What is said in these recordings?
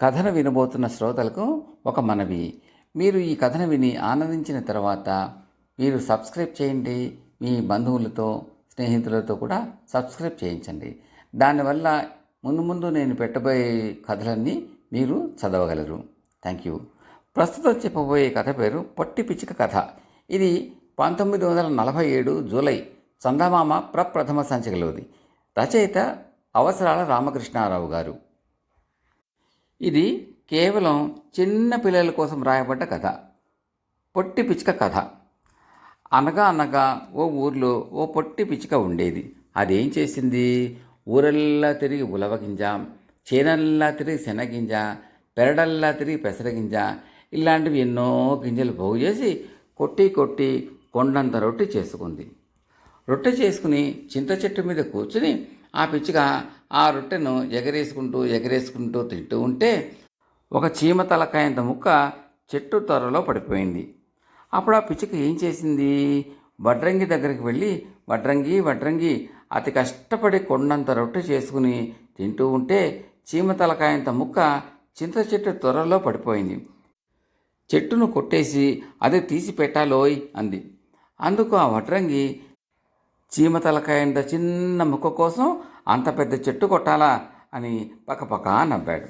కథను వినబోతున్న శ్రోతలకు ఒక మనవి. మీరు ఈ కథను విని ఆనందించిన తర్వాత మీరు సబ్స్క్రైబ్ చేయండి. మీ బంధువులతో స్నేహితులతో కూడా సబ్స్క్రైబ్ చేయించండి. దానివల్ల ముందు ముందు నేను పెట్టబోయే కథలన్నీ మీరు చదవగలరు. Thank you. ప్రస్తుతం చెప్పబోయే కథ పేరు పొట్టి పిచ్చిక కథ. ఇది పంతొమ్మిది వందల నలభై ఏడు జూలై చందమామ ప్రప్రథమ సంచికలోది. రచయిత అవసరాల రామకృష్ణారావు గారు. ఇది కేవలం చిన్న పిల్లల కోసం రాయబడ్డ కథ. పొట్టి పిచ్చుక కథ. అనగా అనగా ఓ ఊర్లో ఓ పొట్టి పిచ్చుక ఉండేది. అదేం చేసింది? ఊరల్లా తిరిగి ఉలవగింజ చేనల్లా తిరిగి శనగింజ పెరడల్లా తిరిగి పెసరగింజ ఇలాంటివి ఎన్నో గింజలు పోగు చేసి కొట్టి కొట్టి కొండంత రొట్టె చేసుకుంది. రొట్టె చేసుకుని చింత చెట్టు మీద కూర్చుని ఆ పిచ్చుక ఆ రొట్టెను ఎగరేసుకుంటూ ఎగరేసుకుంటూ తింటూ ఉంటే ఒక చీమ తలకాయంత ముక్క చెట్టు త్వరలో పడిపోయింది. అప్పుడు ఆ పిచ్చుక ఏం చేసింది? వడ్రంగి దగ్గరికి వెళ్ళి వడ్రంగి వడ్రంగి అతి కష్టపడి కొండంత రొట్టె చేసుకుని తింటూ ఉంటే చీమ తలకాయంత ముక్క చింత చెట్టు త్వరలో పడిపోయింది. చెట్టును కొట్టేసి అది తీసి పెట్టాలోయ్ అంది. అందుకు ఆ వడ్రంగి చీమ తలకాయంత చిన్న ముక్క కోసం అంత పెద్ద చెట్టు కొట్టాలా అని పక్కపక్క నవ్వాడు.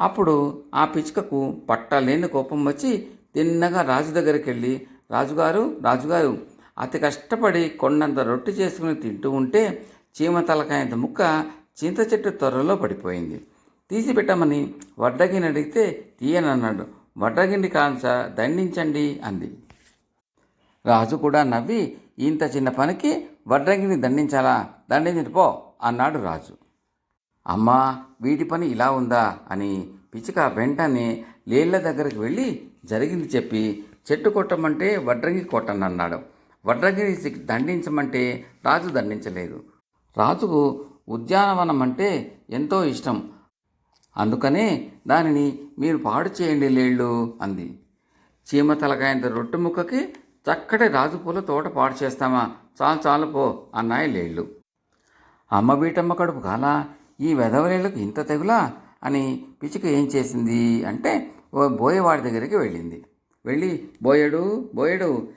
అప్పుడు ఆ పిచ్చుకకు పట్టలేని కోపం వచ్చి తిన్నగా రాజు దగ్గరికి వెళ్ళి రాజుగారు రాజుగారు అతి కష్టపడి కొండంత రొట్టె చేసుకుని తింటూ ఉంటే చీమ తలకాయంత ముక్క చింత చెట్టు త్వరలో పడిపోయింది. తీసి పెట్టమని వడ్డగిని అడిగితే తీయనన్నాడు. వడ్డగిని కాంచ దండించండి అంది. రాజు కూడా నవ్వి ఇంత చిన్న పనికి వడ్రంగిని దండించాలా? దండించండి పో అన్నాడు రాజు. అమ్మా వీటి పని ఇలా ఉందా? అని పిచ్చిక వెంటనే లేళ్ళ దగ్గరికి వెళ్ళి జరిగింది చెప్పి చెట్టు కొట్టమంటే వడ్రంగి కొట్టనన్నాడు. వడ్రంగిని దండించమంటే రాజు దండించలేదు. రాజుకు ఉద్యానవనం అంటే ఎంతో ఇష్టం. అందుకనే దానిని మీరు పాడు చేయండి లేళ్ళు అంది. చీమ తలకాయంత రొట్టె ముక్కకి చక్కటి రాజు పూల తోట పాడు చేస్తామా? చాలు చాలు పో అన్నాయి లేళ్ళు. అమ్మ బీటమ్మ కడుపు కాలా ఈ వెధవలేళ్ళకు ఇంత తెగులా? అని పిచ్చుక ఏం చేసింది అంటే ఓ బోయవాడి దగ్గరికి వెళ్ళింది. వెళ్ళి బోయడు బోయడు.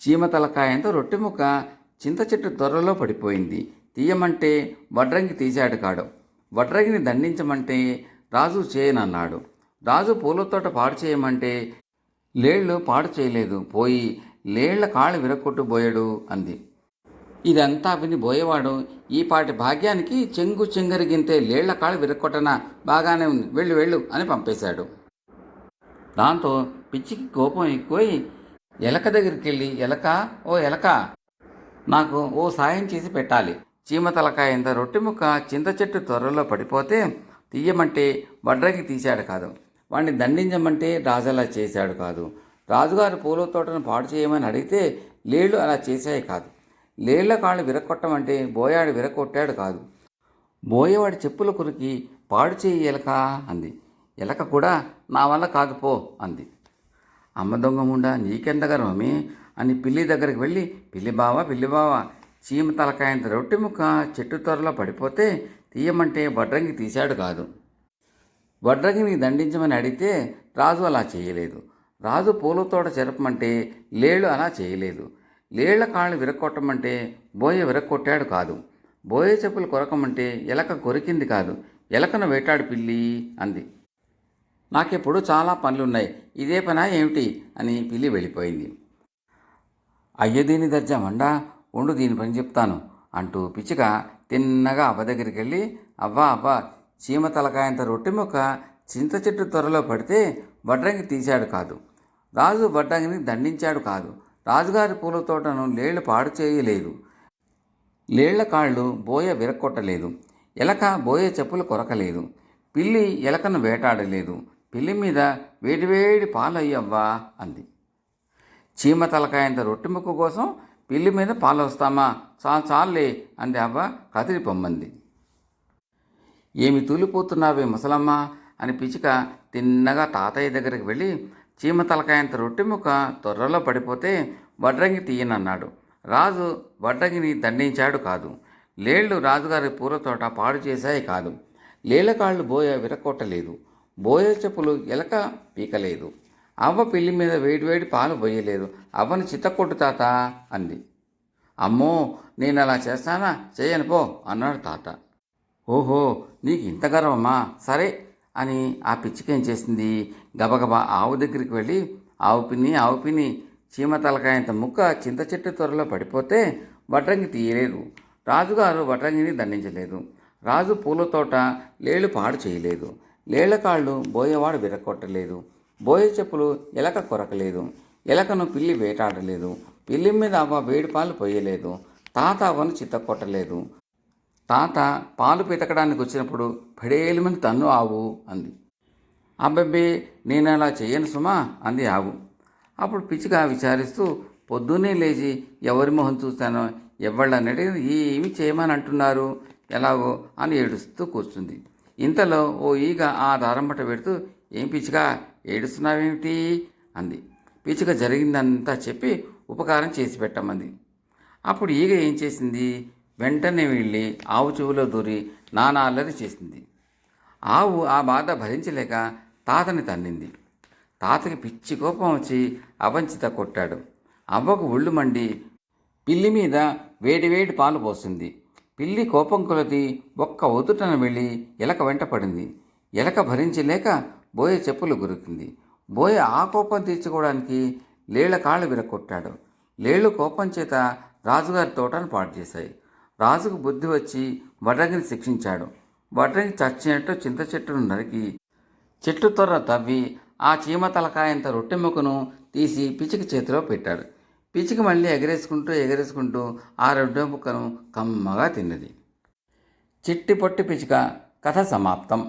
చీమ తలకాయంతో రొట్టె ముక్క చింత చెట్టు త్వరలో పడిపోయింది. తీయమంటే వడ్రంగి తీశాడు కాడు. వడ్రంగిని దండించమంటే రాజు చేయనన్నాడు. రాజు పూలతోట పాడు చేయమంటే లేళ్ళు పాడు చేయలేదు. పోయి లేళ్ళ కాళ్ళు విరక్కొట్టు బోయడు అంది. ఇదంతా విని బోయేవాడు ఈపాటి భాగ్యానికి చెంగు చెంగరిగింతే లేళ్ళ కాళ్ళు విరక్కొట్టన? బాగానే ఉంది. వెళ్ళు వెళ్ళు అని పంపేశాడు. దాంతో పిచ్చికి కోపం ఎక్కువై ఎలక దగ్గరికి వెళ్ళి ఎలక ఓ ఎలక నాకు ఓ సాయం చేసి పెట్టాలి. చీమ తలకాయంత రొట్టె ముక్క చింత చెట్టు త్వరలో పడిపోతే తీయమంటే వడ్రకి తీశాడు కాదు. వాడిని దండించమంటే రాజలా చేశాడు కాదు. రాజుగారి పూల తోటను పాడు చేయమని అడిగితే లేళ్ళు అలా చేశాయి కాదు. లేళ్ళ కాళ్ళు విరక్కొట్టమంటే బోయాడు విరక్కొట్టాడు కాదు. బోయేవాడి చెప్పుల కురికి పాడు చేయి ఎలక అంది. ఎలక కూడా నా వల్ల కాదు పో అంది. అమ్మ దొంగ ముండా నీకెంతగా రోమి? అని పిల్లి దగ్గరికి వెళ్ళి పిల్లి బావ పిల్లి బావ చీమ తలకాయంత రొట్టె ముక్క చెట్టు త్వరలో పడిపోతే తీయమంటే వడ్రంగి తీశాడు కాదు. వడ్రంగిని దండించమని అడిగితే రాజు అలా చేయలేదు. రాజు పూల తోట లేళ్ళు అలా చేయలేదు. లేళ్ళ కాళ్ళు విరక్కొట్టమంటే బోయ విరక్కొట్టాడు కాదు. బోయ చెప్పులు కొరకమంటే ఎలక కొరికింది కాదు. ఎలకను వేటాడు పిల్లి అంది. నాకెప్పుడు చాలా పనులున్నాయి. ఇదే పనా ఏమిటి అని పిల్లి వెళ్ళిపోయింది. అయ్యో దీని దర్జా మండా ఉండు దీని పని చెప్తాను అంటూ పిచ్చిక తిన్నగా అవ్వ దగ్గరికి వెళ్ళి అవ్వా అవ్వా చీమ తలకాయంత రొట్టె ముక్క చింత చెట్టు త్వరలో పడితే వడ్రంగి తీశాడు కాదు. రాజు వడ్డంగిని దండించాడు కాదు. రాజుగారి పూల తోటను లేళ్ళు పాడు చేయలేదు లేళ్ళ కాళ్ళు బోయ విరక్కొట్టలేదు. ఎలక బోయ చెప్పులు కొరకలేదు. పిల్లి ఎలకను వేటాడలేదు. పిల్లి మీద వేడివేడి పాలయ్యవ్వా అంది. చీమ తలకాయంత రొట్టె ముక్కు కోసం పిల్లి మీద పాలు వస్తామా చాలు చాలే అంది అవ్వ కదిరి పొమ్మంది. ఏమి తూలిపోతున్నావే ముసలమ్మ అని పిచ్చుక తిన్నగా తాతయ్య దగ్గరికి వెళ్ళి చీమ తలకాయంత రొట్టె ముక్క త్వరలో పడిపోతే వడ్రంగి తీయనన్నాడు. రాజు వడ్రంగిని దండించాడు కాదు. లేళ్ళు రాజుగారి పూల తోట పాడు చేశాయి కాదు. లేలకాళ్ళు బోయ విరకొట్టలేదు బోయ చెప్పులు ఎలక పీకలేదు. అవ్వ పిల్లి మీద వేడివేడి పాలు పోయలేదు. అవ్వను చిత్తకొట్టు తాత అంది. అమ్మో నేను అలా చేస్తానా? చేయను పో అన్నాడు తాత. ఓహో నీకు ఇంత గర్వమా? సరే అని ఆ పిచ్చికేం చేసింది? గబగబా ఆవు దగ్గరికి వెళ్ళి ఆవు పిన్ని ఆవు పిన్ని చీమ తలకాయంత ముక్క చింత చెట్టు త్వరలో పడిపోతే వడ్రంగి తీయలేదు. రాజుగారు వడ్రంగిని దండించలేదు. రాజు పూల తోట లేళ్ళు పాడు చేయలేదు. లేళ్ళ కాళ్ళు బోయవాడు విరగొట్టలేదు. బోయ చెప్పులు ఎలక కొరకలేదు. ఎలకను పిల్లి వేటాడలేదు. పిల్లి మీద అవ్వ వేడిపాలు పోయలేదు తాత అవ్వను చిత్త కొట్టలేదు తాత పాలు పితకడానికి వచ్చినప్పుడు పడేలుమని తన్ను ఆవు అంది. అబ్బబ్బే నేను అలా చేయను సుమా అంది ఆవు. అప్పుడు పిచ్చిగా విచారిస్తూ పొద్దున్నే లేచి ఎవరి మొహం చూస్తానో ఎవళ్ళని అడిగిన ఏమి చేయమని అంటున్నారు ఎలాగో అని ఏడుస్తూ కూర్చుంది. ఇంతలో ఓ ఈగ ఆ దారంబట పెడుతూ ఏం పిచ్చిగా ఏడుస్తున్నావేమిటి? అంది. పిచ్చిక జరిగిందంతా చెప్పి ఉపకారం చేసి పెట్టమంది. అప్పుడు ఈగ ఏం చేసింది? వెంటనే వెళ్ళి ఆవు చెవులో దూరి నానా అల్లరి చేసింది. ఆవు ఆ బాధ భరించలేక తాతని తన్నింది. తాతకి పిచ్చి కోపం వచ్చి అవంచిత కొట్టాడు. అవ్వకు ఒళ్ళు మండి పిల్లి మీద వేడివేడి పాలు పోసింది. పిల్లి కోపం కొలది ఒక్క ఒదుటన వెళ్ళి ఎలక వెంట పడింది. ఎలక భరించలేక బోయ చెప్పులు గురికింది. బోయ ఆ కోపం తీర్చుకోవడానికి లేళ్ళ కాళ్ళు విరగొట్టాడు. లేళ్ళు కోపం చేత రాజుగారి తోటను పాడు చేశాయి. రాజుకు బుద్ధి వచ్చి వడ్రంగిని శిక్షించాడు. వడ్రంగి చచ్చినట్టు చింత చెట్టును నరికి చెట్టు తొర్ర తవ్వి ఆ చీమ తలకాయంత రొట్టె ముక్కను తీసి పిచికి చేతిలో పెట్టాడు. పిచికి మళ్ళీ ఎగరేసుకుంటూ ఎగరేసుకుంటూ ఆ రొట్టె ముక్కను కమ్మగా తిన్నది. చిట్టి పొట్టి పిచిక కథ సమాప్తం.